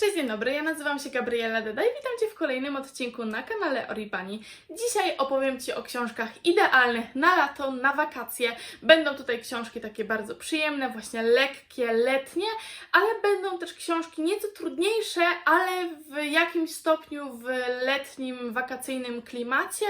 Cześć, dzień dobry, ja nazywam się Gabriela Deda i witam Cię w kolejnym odcinku na kanale Oribani. Dzisiaj opowiem Ci o książkach idealnych na lato, na wakacje. Będą tutaj książki takie bardzo przyjemne, właśnie lekkie, letnie, ale będą też książki nieco trudniejsze, ale w jakimś stopniu w letnim, wakacyjnym klimacie,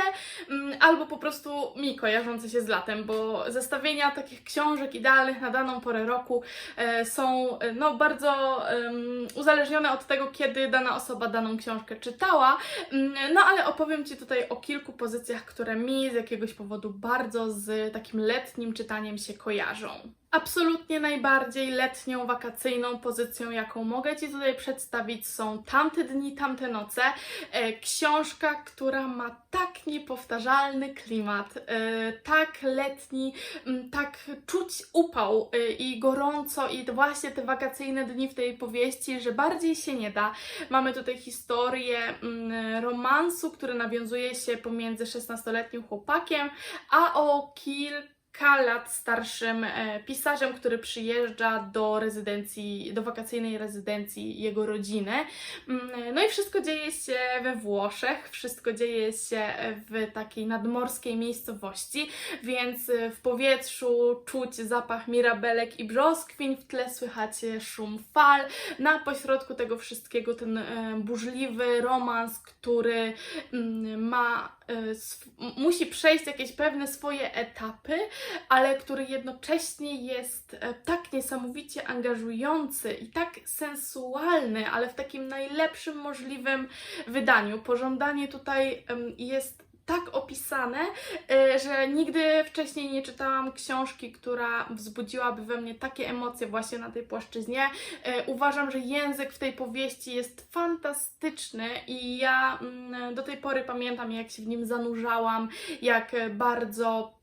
mm, albo po prostu mi kojarzące się z latem, bo zestawienia takich książek idealnych na daną porę roku e, są e, no, bardzo em, uzależnione od tego, kiedy dana osoba daną książkę czytała. Mm, No ale opowiem Ci tutaj o kilku pozycjach, które mi z jakiegoś powodu bardzo z takim letnim czytaniem się kojarzą. Absolutnie najbardziej letnią, wakacyjną pozycją, jaką mogę Ci tutaj przedstawić, są Tamte dni, tamte noce. E, książka, która ma tak niepowtarzalny klimat, e, tak letni, tak czuć upał e, i gorąco, i właśnie te wakacyjne dni w tej powieści, że bardziej się nie da. Mamy tutaj historię romansu, który nawiązuje się pomiędzy 16-letnim chłopakiem, a o kilka lat starszym e, pisarzem, który przyjeżdża do rezydencji, do wakacyjnej rezydencji jego rodziny. Mm, No i wszystko dzieje się we Włoszech, wszystko dzieje się w takiej nadmorskiej miejscowości, więc w powietrzu czuć zapach mirabelek i brzoskwiń, w tle słychać szum fal. Na pośrodku tego wszystkiego ten e, burzliwy romans, który mm, ma, musi przejść jakieś pewne swoje etapy, ale który jednocześnie jest e, tak niesamowicie angażujący i tak sensualny, ale w takim najlepszym możliwym wydaniu. Pożądanie tutaj jest tak opisane, e, że nigdy wcześniej nie czytałam książki, która wzbudziłaby we mnie takie emocje właśnie na tej płaszczyźnie. E, Uważam, że język w tej powieści jest fantastyczny i ja mm, do tej pory pamiętam, jak się w nim zanurzałam, jak bardzo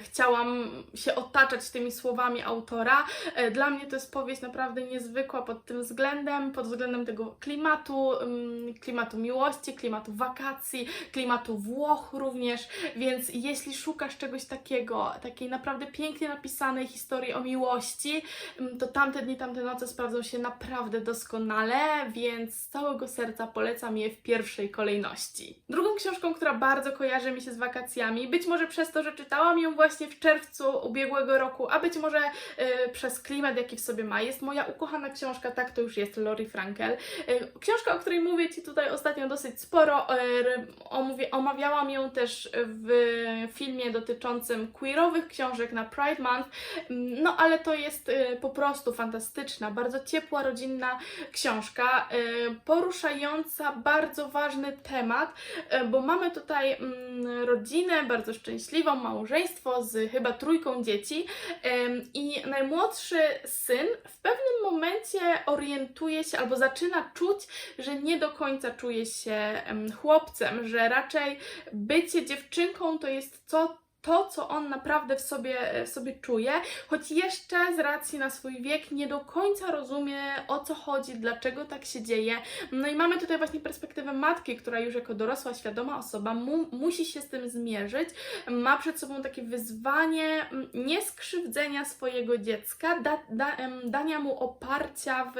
chciałam się otaczać tymi słowami autora. E, Dla mnie to jest powieść naprawdę niezwykła pod tym względem, pod względem tego klimatu, ym, klimatu miłości, klimatu wakacji, klimatu Włoch również, więc jeśli szukasz czegoś takiego, takiej naprawdę pięknie napisanej historii o miłości, ym, to tamte dni, tamte noce sprawdzą się naprawdę doskonale, więc z całego serca polecam je w pierwszej kolejności. Drugą książką, która bardzo kojarzy mi się z wakacjami, być może przez to, że czytałam ją właśnie w czerwcu ubiegłego roku, a być może e, przez klimat, jaki w sobie ma, jest moja ukochana książka, tak to już jest, Lori Frankel. E, książka, o której mówię Ci tutaj ostatnio dosyć sporo, e, r- omówię, omawiałam ją też w filmie dotyczącym queerowych książek na Pride Month, Mm, no ale to jest e, po prostu fantastyczna, bardzo ciepła, rodzinna książka, e, poruszająca bardzo ważny temat, e, bo mamy tutaj mm, rodzinę bardzo szczęśliwą, małżeństwo z chyba trójką dzieci i najmłodszy syn w pewnym momencie orientuje się albo zaczyna czuć, że nie do końca czuje się em, chłopcem, że raczej bycie dziewczynką to jest co to, co on naprawdę w sobie, w sobie czuje, choć jeszcze z racji na swój wiek nie do końca rozumie o co chodzi, dlaczego tak się dzieje. No i mamy tutaj właśnie perspektywę matki, która już jako dorosła, świadoma osoba mu, musi się z tym zmierzyć, ma przed sobą takie wyzwanie mm, nie skrzywdzenia swojego dziecka, da, da, dania mu oparcia w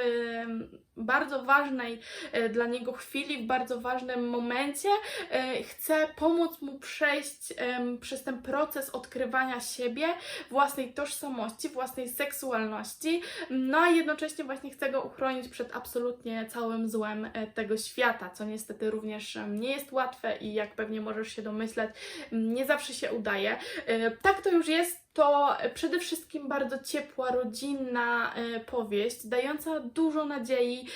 bardzo ważnej e, dla niego chwili, w bardzo ważnym momencie. E, Chce pomóc mu przejść przez ten proces odkrywania siebie, własnej tożsamości, własnej seksualności, no a jednocześnie właśnie chce go uchronić przed absolutnie całym złem e, tego świata, co niestety również nie jest łatwe i jak pewnie możesz się domyśleć, nie zawsze się udaje. Tak to już jest. To przede wszystkim bardzo ciepła, rodzinna e, powieść, dająca dużo nadziei,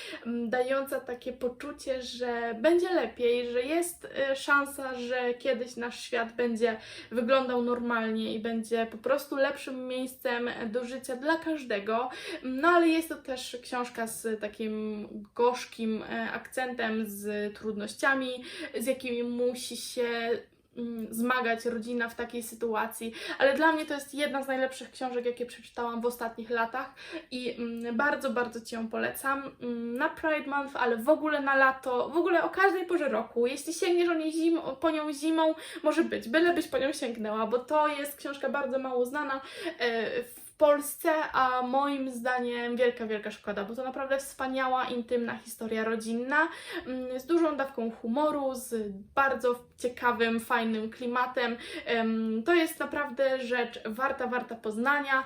dająca takie poczucie, że będzie lepiej, że jest e, szansa, że kiedyś nasz świat będzie wyglądał normalnie i będzie po prostu lepszym miejscem do życia dla każdego. No ale jest to też książka z takim gorzkim e, akcentem, z trudnościami, z jakimi musi się zmagać rodzina w takiej sytuacji, ale dla mnie to jest jedna z najlepszych książek, jakie przeczytałam w ostatnich latach i mm, bardzo, bardzo Ci ją polecam mm, na Pride Month, ale w ogóle na lato, w ogóle o każdej porze roku. Jeśli sięgniesz o niej zim, po nią zimą, może być, byle byś po nią sięgnęła, bo to jest książka bardzo mało znana. E, w Polsce, a moim zdaniem wielka, wielka szkoda, bo to naprawdę wspaniała, intymna historia rodzinna mm, z dużą dawką humoru, z bardzo ciekawym, fajnym klimatem. Em, To jest naprawdę rzecz warta, warta poznania.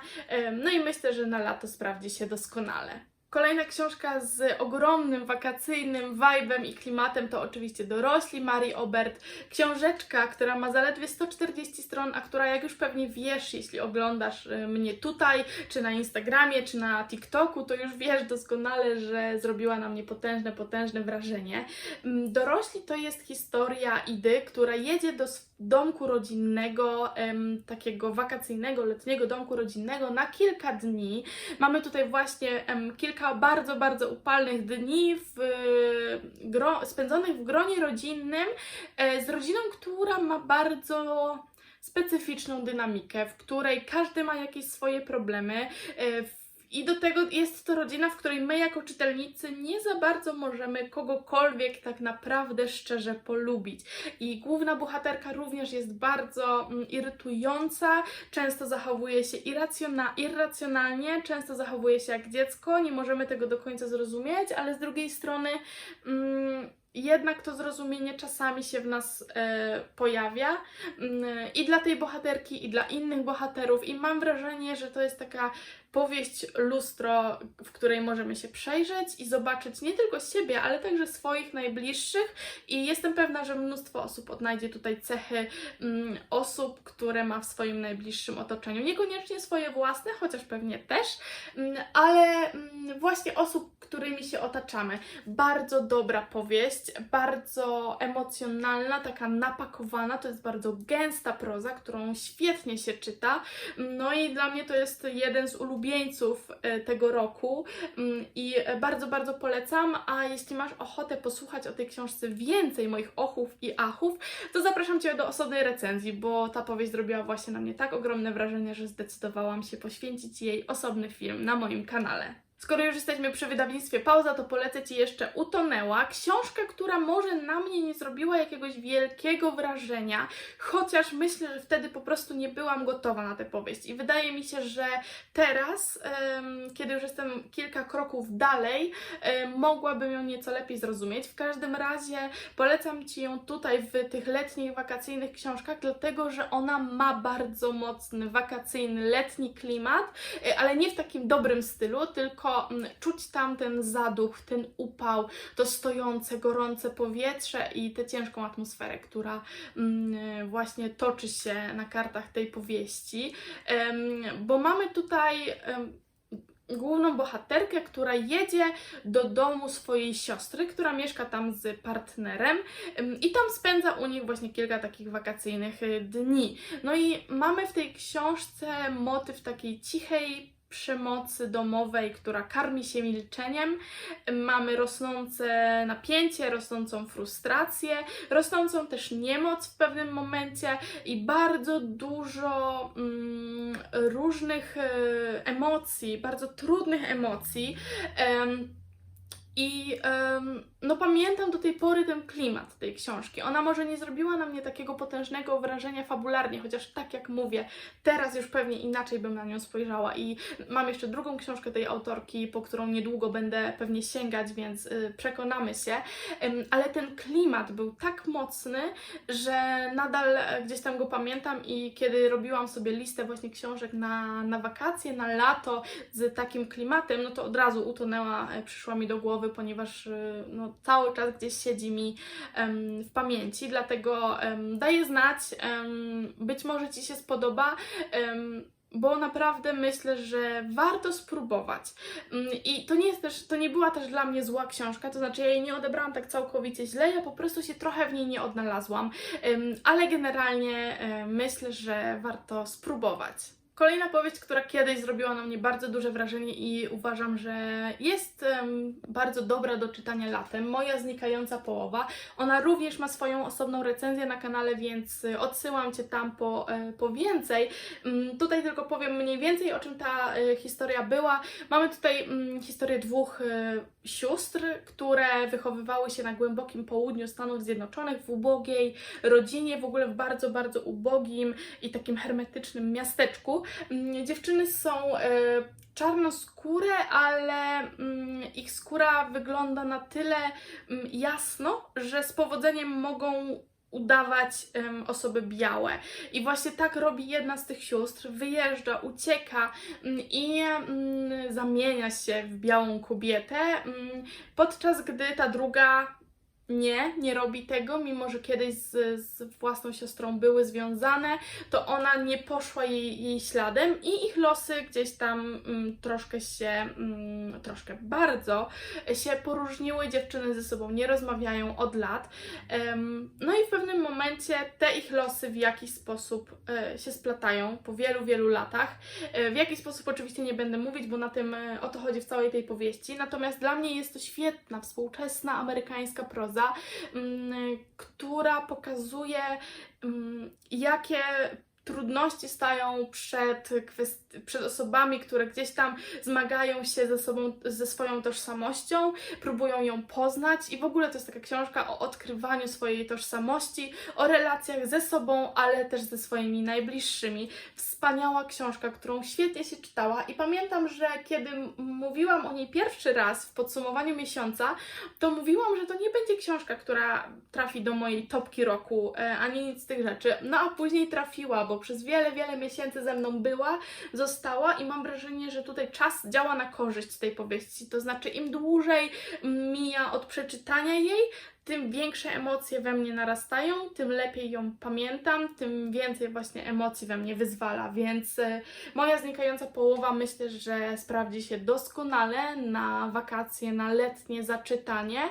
No i myślę, że na lato sprawdzi się doskonale. Kolejna książka z ogromnym wakacyjnym vibem i klimatem to oczywiście Dorośli Marii Obert. Książeczka, która ma zaledwie 140 stron, a która jak już pewnie wiesz, jeśli oglądasz y, mnie tutaj, czy na Instagramie, czy na TikToku, to już wiesz doskonale, że zrobiła na mnie potężne, potężne wrażenie. Mm, Dorośli to jest historia Idy, która jedzie do sw- domku rodzinnego, takiego wakacyjnego, letniego domku rodzinnego na kilka dni. Mamy tutaj właśnie kilka bardzo, bardzo upalnych dni w, e, gro, spędzonych w gronie rodzinnym e, z rodziną, która ma bardzo specyficzną dynamikę, w której każdy ma jakieś swoje problemy. e, w- i do tego jest to rodzina, w której my jako czytelnicy nie za bardzo możemy kogokolwiek tak naprawdę szczerze polubić. I główna bohaterka również jest bardzo mm, irytująca, często zachowuje się irracjona- irracjonalnie, często zachowuje się jak dziecko, nie możemy tego do końca zrozumieć, ale z drugiej strony mm, jednak to zrozumienie czasami się w nas e, pojawia mm, i dla tej bohaterki, i dla innych bohaterów, i mam wrażenie, że to jest taka powieść lustro, w której możemy się przejrzeć i zobaczyć nie tylko siebie, ale także swoich najbliższych i jestem pewna, że mnóstwo osób odnajdzie tutaj cechy mm, osób, które ma w swoim najbliższym otoczeniu. Niekoniecznie swoje własne, chociaż pewnie też, mm, ale mm, właśnie osób, którymi się otaczamy. Bardzo dobra powieść, bardzo emocjonalna, taka napakowana, to jest bardzo gęsta proza, którą świetnie się czyta. No i dla mnie to jest jeden z ulubieńców e, tego roku Mm, i bardzo, bardzo polecam. A jeśli masz ochotę posłuchać o tej książce więcej moich ochów i achów, to zapraszam Cię do osobnej recenzji, bo ta powieść zrobiła właśnie na mnie tak ogromne wrażenie, że zdecydowałam się poświęcić jej osobny film na moim kanale. Skoro już jesteśmy przy wydawnictwie Pauza, to polecę Ci jeszcze Utonęła, książkę, która może na mnie nie zrobiła jakiegoś wielkiego wrażenia, chociaż myślę, że wtedy po prostu nie byłam gotowa na tę powieść. I wydaje mi się, że teraz, kiedy już jestem kilka kroków dalej, mogłabym ją nieco lepiej zrozumieć. W każdym razie polecam Ci ją tutaj w tych letnich, wakacyjnych książkach, dlatego że ona ma bardzo mocny, wakacyjny, letni klimat, e, ale nie w takim dobrym stylu, tylko mm, czuć tam ten zaduch, ten upał, to stojące, gorące powietrze i tę ciężką atmosferę, która mm, właśnie toczy się na kartach tej powieści. Bo mamy tutaj główną bohaterkę, która jedzie do domu swojej siostry, która mieszka tam z partnerem em, i tam spędza u nich właśnie kilka takich wakacyjnych e, dni. No i mamy w tej książce motyw takiej cichej przemocy domowej, która karmi się milczeniem. Mamy rosnące napięcie, rosnącą frustrację, rosnącą też niemoc w pewnym momencie i bardzo dużo mm, różnych e, emocji, bardzo trudnych emocji. Em, i em, no pamiętam do tej pory ten klimat tej książki. Ona może nie zrobiła na mnie takiego potężnego wrażenia fabularnie, chociaż tak jak mówię, teraz już pewnie inaczej bym na nią spojrzała. I mam jeszcze drugą książkę tej autorki, po którą niedługo będę pewnie sięgać, więc y, przekonamy się. Ale ten klimat był tak mocny, że nadal e, gdzieś tam go pamiętam i kiedy robiłam sobie listę właśnie książek na, na wakacje, na lato z takim klimatem, no to od razu utonęła, e, przyszła mi do głowy, ponieważ e, no, cały czas gdzieś siedzi mi w pamięci, dlatego em, daję znać, być może Ci się spodoba. bo naprawdę myślę, że warto spróbować. Mm, I to nie jest też, to nie była też dla mnie zła książka, to znaczy ja jej nie odebrałam tak całkowicie źle, ja po prostu się trochę w niej nie odnalazłam, ale generalnie y, myślę, że warto spróbować. Kolejna powieść, która kiedyś zrobiła na mnie bardzo duże wrażenie i uważam, że jest em, bardzo dobra do czytania latem. Moja znikająca połowa. Ona również ma swoją osobną recenzję na kanale, więc y, odsyłam Cię tam po, e, po więcej. Mm, Tutaj tylko powiem mniej więcej o czym ta e, historia była. Mamy tutaj mm, historię dwóch e, sióstr, które wychowywały się na głębokim południu Stanów Zjednoczonych, w ubogiej rodzinie, w ogóle w bardzo, bardzo ubogim i takim hermetycznym miasteczku. Mm, Dziewczyny są e, czarnoskóre, ale mm, ich skóra wygląda na tyle mm, jasno, że z powodzeniem mogą udawać em, osoby białe. I właśnie tak robi jedna z tych sióstr. Wyjeżdża, ucieka mm, i mm, zamienia się w białą kobietę, mm, podczas gdy ta druga nie, nie robi tego, mimo że kiedyś z, z własną siostrą były związane, to ona nie poszła jej, jej śladem i ich losy gdzieś tam mm, troszkę się, mm, troszkę bardzo się poróżniły. Dziewczyny ze sobą nie rozmawiają od lat. Em, no i w pewnym momencie te ich losy w jakiś sposób e, się splatają po wielu, wielu latach. E, w jaki sposób oczywiście nie będę mówić, bo na tym e, o to chodzi w całej tej powieści. Natomiast dla mnie jest to świetna, współczesna amerykańska proza, mm, która pokazuje, mm, jakie trudności stają przed, przed osobami, które gdzieś tam zmagają się ze sobą, ze swoją tożsamością, próbują ją poznać i w ogóle to jest taka książka o odkrywaniu swojej tożsamości, o relacjach ze sobą, ale też ze swoimi najbliższymi. Wspaniała książka, którą świetnie się czytała i pamiętam, że kiedy mówiłam o niej pierwszy raz w podsumowaniu miesiąca, to mówiłam, że to nie będzie książka, która trafi do mojej topki roku, e, ani nic z tych rzeczy. No a później trafiła, bo przez wiele, wiele miesięcy ze mną była, została i mam wrażenie, że tutaj czas działa na korzyść tej powieści. To znaczy, im dłużej mija od przeczytania jej, tym większe emocje we mnie narastają, tym lepiej ją pamiętam, tym więcej właśnie emocji we mnie wyzwala, więc e, moja znikająca połowa myślę, że sprawdzi się doskonale na wakacje, na letnie zaczytanie.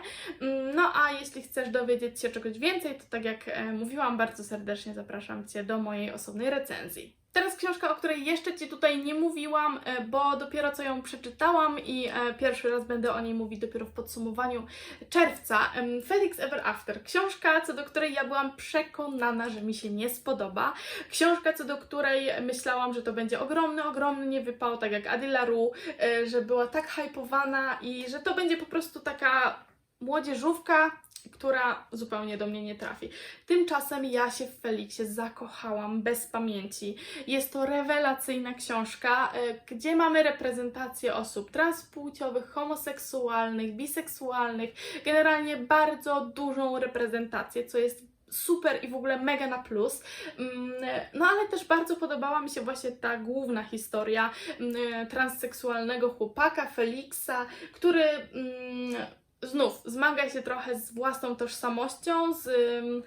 Mm, No a jeśli chcesz dowiedzieć się czegoś więcej, to tak jak e, mówiłam, bardzo serdecznie zapraszam Cię do mojej osobnej recenzji. Teraz książka, o której jeszcze Ci tutaj nie mówiłam, e, bo dopiero co ją przeczytałam i e, pierwszy raz będę o niej mówić dopiero w podsumowaniu czerwca. Felix Ever After. Książka, co do której ja byłam przekonana, że mi się nie spodoba. Książka, co do której myślałam, że to będzie ogromny, ogromny niewypał, tak jak Adi LaRue, e, że była tak hypowana i że to będzie po prostu taka młodzieżówka, która zupełnie do mnie nie trafi. Tymczasem ja się w Feliksie zakochałam bez pamięci. Jest to rewelacyjna książka, e, gdzie mamy reprezentację osób transpłciowych, homoseksualnych, biseksualnych, generalnie bardzo dużą reprezentację, co jest super i w ogóle mega na plus. Mm, No ale też bardzo podobała mi się właśnie ta główna historia mm, transseksualnego chłopaka Feliksa, który mm, znów zmaga się trochę z własną tożsamością, z ym,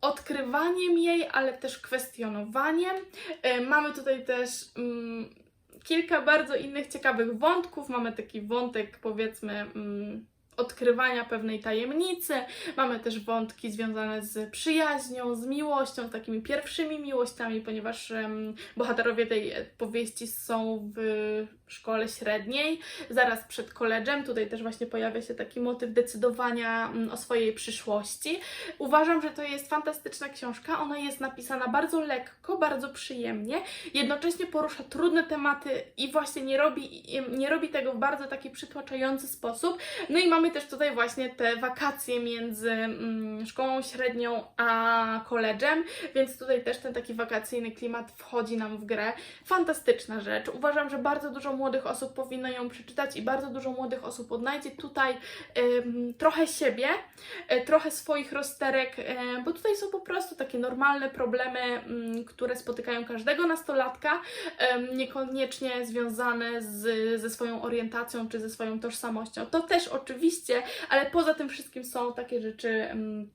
odkrywaniem jej, ale też kwestionowaniem. E, Mamy tutaj też ym, kilka bardzo innych ciekawych wątków. Mamy taki wątek, powiedzmy, ym, odkrywania pewnej tajemnicy. Mamy też wątki związane z przyjaźnią, z miłością, z takimi pierwszymi miłościami, ponieważ em, bohaterowie tej powieści są w szkole średniej, zaraz przed koledżem. Tutaj też właśnie pojawia się taki motyw decydowania mm, o swojej przyszłości. Uważam, że to jest fantastyczna książka. Ona jest napisana bardzo lekko, bardzo przyjemnie, jednocześnie porusza trudne tematy i właśnie nie robi, nie robi tego w bardzo taki przytłaczający sposób. No i mamy też tutaj właśnie te wakacje między mm, szkołą średnią a koledżem, więc tutaj też ten taki wakacyjny klimat wchodzi nam w grę. Fantastyczna rzecz. Uważam, że bardzo dużo młodych osób powinno ją przeczytać i bardzo dużo młodych osób odnajdzie tutaj trochę siebie, e, trochę swoich rozterek, e, bo tutaj są po prostu takie normalne problemy, mm, które spotykają każdego nastolatka, niekoniecznie związane z, ze swoją orientacją czy ze swoją tożsamością. To też oczywiście, ale poza tym wszystkim są takie rzeczy. em,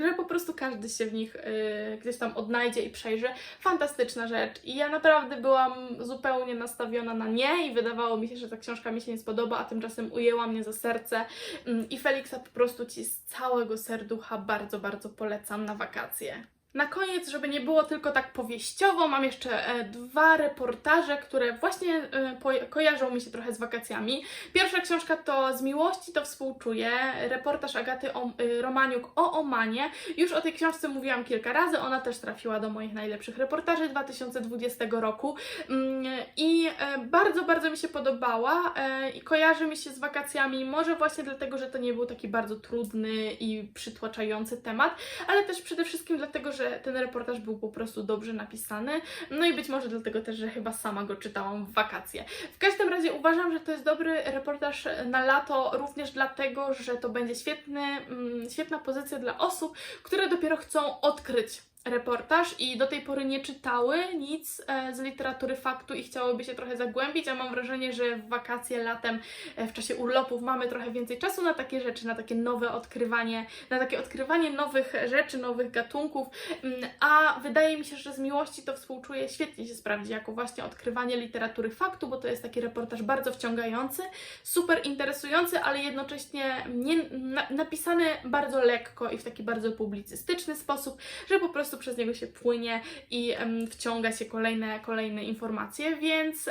że po prostu każdy się w nich y, gdzieś tam odnajdzie i przejrzy. Fantastyczna rzecz. I ja naprawdę byłam zupełnie nastawiona na nie i wydawało mi się, że ta książka mi się nie spodoba, a tymczasem ujęła mnie za serce. Ym, I Feliksa po prostu Ci z całego serducha bardzo, bardzo polecam na wakacje. Na koniec, żeby nie było tylko tak powieściowo, mam jeszcze e, dwa reportaże, które właśnie e, kojarzą mi się trochę z wakacjami. Pierwsza książka to Z miłości to współczuję, reportaż Agaty o, y, Romaniuk o Omanie. Już o tej książce mówiłam kilka razy, ona też trafiła do moich najlepszych reportaży 2020 roku Mm, i e, bardzo, bardzo mi się podobała i kojarzy mi się z wakacjami, może właśnie dlatego, że to nie był taki bardzo trudny i przytłaczający temat, ale też przede wszystkim dlatego, że ten reportaż był po prostu dobrze napisany, no i być może dlatego też, że chyba sama go czytałam w wakacje. W każdym razie uważam, że to jest dobry reportaż na lato, również dlatego, że to będzie świetny, mm, świetna pozycja dla osób, które dopiero chcą odkryć reportaż i do tej pory nie czytały nic e, z literatury faktu i chciałyby się trochę zagłębić, a mam wrażenie, że w wakacje latem, e, w czasie urlopów mamy trochę więcej czasu na takie rzeczy, na takie nowe odkrywanie, na takie odkrywanie nowych rzeczy, nowych gatunków, Mm, a wydaje mi się, że z miłości to współczuję świetnie się sprawdzi jako właśnie odkrywanie literatury faktu, bo to jest taki reportaż bardzo wciągający, super interesujący, ale jednocześnie nie, na, napisany bardzo lekko i w taki bardzo publicystyczny sposób, że po prostu przez niego się płynie i wciąga się kolejne, kolejne informacje, więc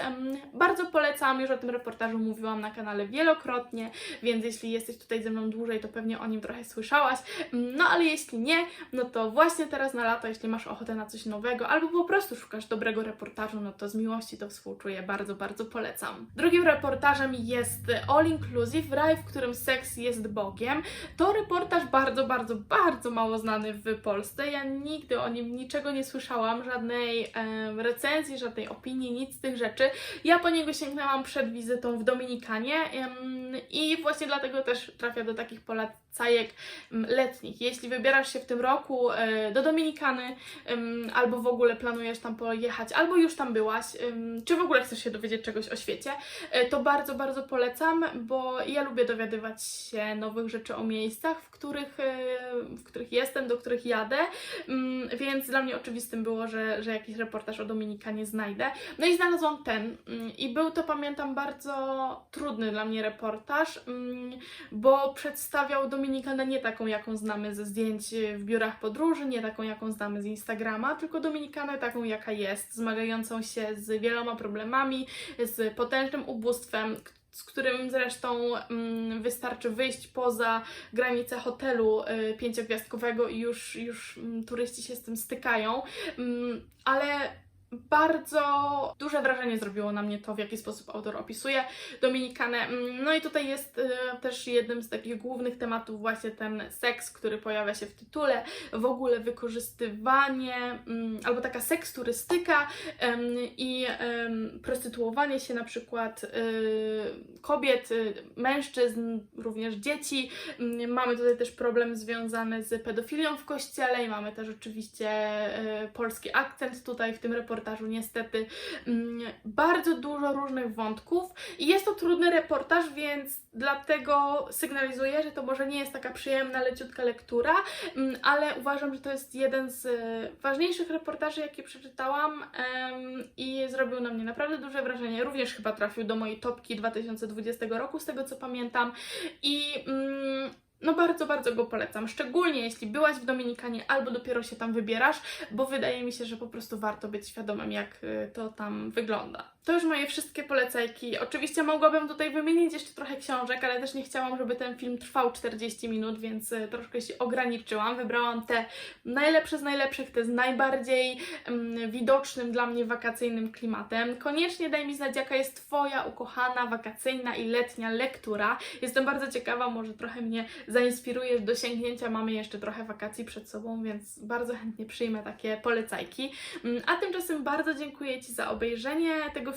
bardzo polecam, już o tym reportażu mówiłam na kanale wielokrotnie, więc jeśli jesteś tutaj ze mną dłużej, to pewnie o nim trochę słyszałaś, Mm, no ale jeśli nie, no to właśnie teraz na lato, jeśli masz ochotę na coś nowego, albo po prostu szukasz dobrego reportażu, no to z miłości to współczuję, bardzo, bardzo polecam. Drugim reportażem jest All Inclusive, raj, w którym seks jest Bogiem. To reportaż bardzo, bardzo, bardzo mało znany w Polsce. Ja nigdy o nim niczego nie słyszałam, żadnej em, recenzji, żadnej opinii, nic z tych rzeczy. Ja po niego sięgnęłam przed wizytą w Dominikanie em, i właśnie dlatego też trafia do takich polecajek em, letnich. Jeśli wybierasz się w tym roku e, do Dominikany albo w ogóle planujesz tam pojechać, albo już tam byłaś, czy w ogóle chcesz się dowiedzieć czegoś o świecie, e, to bardzo, bardzo polecam, bo ja lubię dowiadywać się nowych rzeczy o miejscach, w których, e, w których jestem, do których jadę, Mm, więc dla mnie oczywistym było, że, że jakiś reportaż o Dominikanie znajdę. No i znalazłam ten mm, i był to, pamiętam, bardzo trudny dla mnie reportaż, mm, bo przedstawiał Dominikanę nie taką, jaką znamy ze zdjęć w biurach podróży, nie taką, jaką znamy z Instagrama, tylko Dominikanę taką, jaka jest, zmagającą się z wieloma problemami, z potężnym ubóstwem, z którym zresztą mm, wystarczy wyjść poza granice hotelu y, pięciogwiazdkowego i już, już mm, turyści się z tym stykają. Mm, ale bardzo duże wrażenie zrobiło na mnie to, w jaki sposób autor opisuje Dominikanę. Mm, No i tutaj jest y, też jednym z takich głównych tematów właśnie ten seks, który pojawia się w tytule, w ogóle wykorzystywanie, mm, albo taka seksturystyka em, i prostytuowanie się na przykład y, kobiet, y, mężczyzn, również dzieci. Mm, Mamy tutaj też problem związany z pedofilią w kościele i mamy też oczywiście polski akcent tutaj w tym reportażu niestety. Mm, Bardzo dużo różnych wątków i jest to trudny reportaż, więc dlatego sygnalizuję, że to może nie jest taka przyjemna, leciutka lektura, mm, ale uważam, że to jest jeden z e, ważniejszych reportaży, jakie przeczytałam i zrobił na mnie naprawdę duże wrażenie. Również chyba trafił do mojej topki 2020 roku, z tego co pamiętam i mm, no bardzo, bardzo go polecam. Szczególnie jeśli byłaś w Dominikanie albo dopiero się tam wybierasz, bo wydaje mi się, że po prostu warto być świadomym, jak y, to tam wygląda. To już moje wszystkie polecajki. Oczywiście mogłabym tutaj wymienić jeszcze trochę książek, ale też nie chciałam, żeby ten film trwał 40 minut, więc y, troszkę się ograniczyłam. Wybrałam te najlepsze z najlepszych, te z najbardziej mm, widocznym dla mnie wakacyjnym klimatem. Koniecznie daj mi znać, jaka jest Twoja ukochana wakacyjna i letnia lektura. Jestem bardzo ciekawa, może trochę mnie zainspirujesz do sięgnięcia. Mamy jeszcze trochę wakacji przed sobą, więc bardzo chętnie przyjmę takie polecajki. Mm, A tymczasem bardzo dziękuję Ci za obejrzenie tego